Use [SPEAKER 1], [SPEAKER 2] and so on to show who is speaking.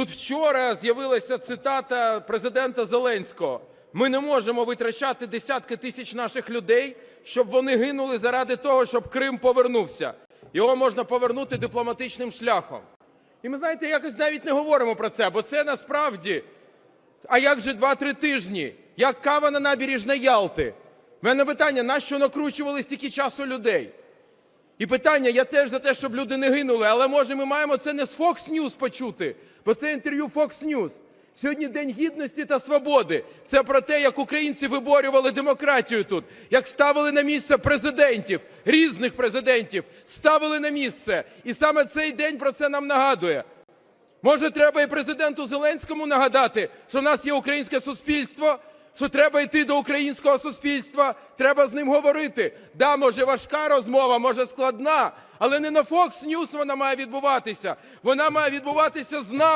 [SPEAKER 1] Тут вчора з'явилася цитата президента Зеленського: ми не можемо витрачати десятки тисяч наших людей, щоб вони гинули заради того, щоб Крим повернувся. Його можна повернути дипломатичним шляхом. І ми, знаєте, якось навіть не говоримо про це, бо це насправді. А як же 2-3 тижні? Як кава на набережній Ялти? У мене питання: нащо накручували стільки часу людей? І питання, я теж за те, щоб люди не гинули, але може ми маємо це не з Fox News почути, бо це інтерв'ю Fox News. Сьогодні День гідності та свободи. Це про те, як українці виборювали демократію тут, як ставили на місце президентів, різних президентів, ставили на місце. І саме цей день про це нам нагадує. Може, треба і президенту Зеленському нагадати, що в нас є українське суспільство, що треба йти до українського суспільства, треба з ним говорити. Да, може важка розмова, може складна, але не на Fox News вона має відбуватися. Вона має відбуватися з нами.